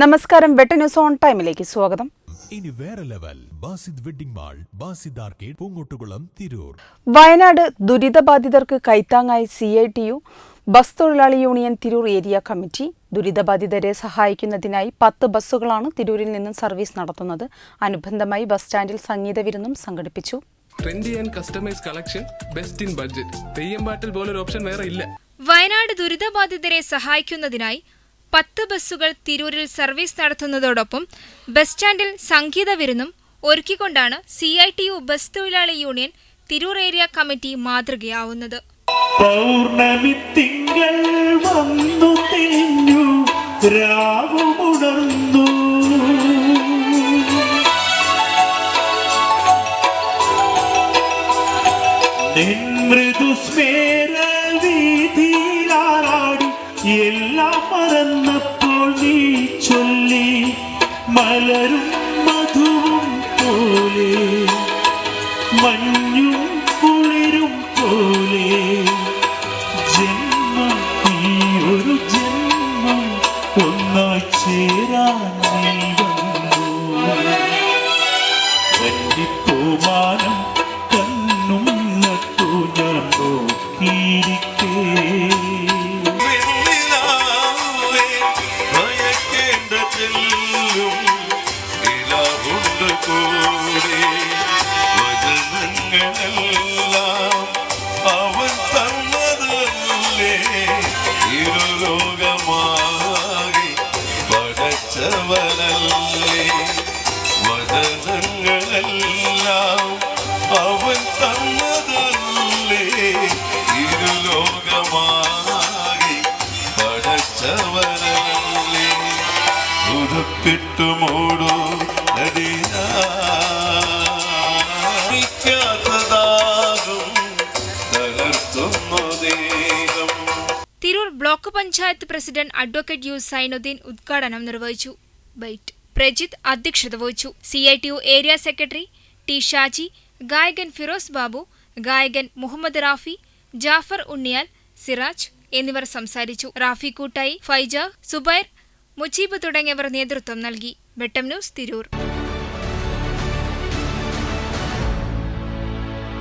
നമസ്കാരം വെട്ട news on ടൈമിലേക്ക് സ്വാഗതം. ഇനി വേറെ level Basid wedding mall Basid arcade Poongottukulam Tirur. Wayanad ദുരിതബാധിതർക്ക് കൈത്താങ്ങായി C I T U bus തൊഴിലാളി യൂണിയൻ തിരൂർ ഏരിയ കമ്മിറ്റി ദുരിതബാധിതരെ സഹായിക്കുന്നതിനായി പത്ത് ബസ്സുകളാണ് തിരൂരിൽ നിന്നും സർവീസ് നടത്തുന്നത്. അനുബന്ധമായി ബസ് സ്റ്റാൻഡിൽ സംഗീത വിരുന്നും സംഘടിപ്പിച്ചു. Trendy and customise collection best in budget Theyyam പാട്ടിൽ പോലൊരു ഓപ്ഷൻ വേറെ ഇല്ല. വയനാട് ദുരിതബാധിതരെ സഹായിക്കുന്നതിനായി പത്ത് ബസ്സുകൾ തിരൂരിൽ സർവീസ് നടത്തുന്നതോടൊപ്പം ബസ് സ്റ്റാൻഡിൽ സംഗീത വിരുന്നും ഒരുക്കിക്കൊണ്ടാണ് C I T U bus തൊഴിലാളി യൂണിയൻ തിരൂർ ഏരിയ കമ്മിറ്റി മാതൃകയാവുന്നത്. പൗർണമി തിങ്കൾ വന്നു എല്ലാം മറന്നപ്പോൾ നീ ചൊല്ലി മലരും മധുവും പോലെ മഞ്ഞും കുളിരും പോലെ. ജന്മം ഈ ഒരു ജന്മം ഒന്നായി ചേരാൻ காலமெல்லாம் அவன் தன்னதல்லே இருலோகமாகி படைச்சவனல்லே வதனங்களெல்லாம் அவன் தன்னதல்லே இருலோகமாகி படைச்சவனல்லே உதப்பிட்டு மூடு நதினா block panchayat president advocate U Sainudheen ഉദ്ഘാടനം നിർവഹിച്ചു. ബൈറ്റ് പ്രജിത്ത് അധ്യക്ഷത വഹിച്ചു. C I T U area secretary T Shaji ഗായകൻ ഫിറോസ് ബാബു ഗായകൻ മുഹമ്മദ് റാഫി ജാഫർ ഉണ്ണിയാൽ സിറാജ് എന്നിവർ സംസാരിച്ചു. റാഫി കൂട്ടായി ഫൈജ സുബൈർ മുജീബ് തുടങ്ങിയവർ നേതൃത്വം നൽകി. വെട്ടം ന്യൂസ് തിരൂർ.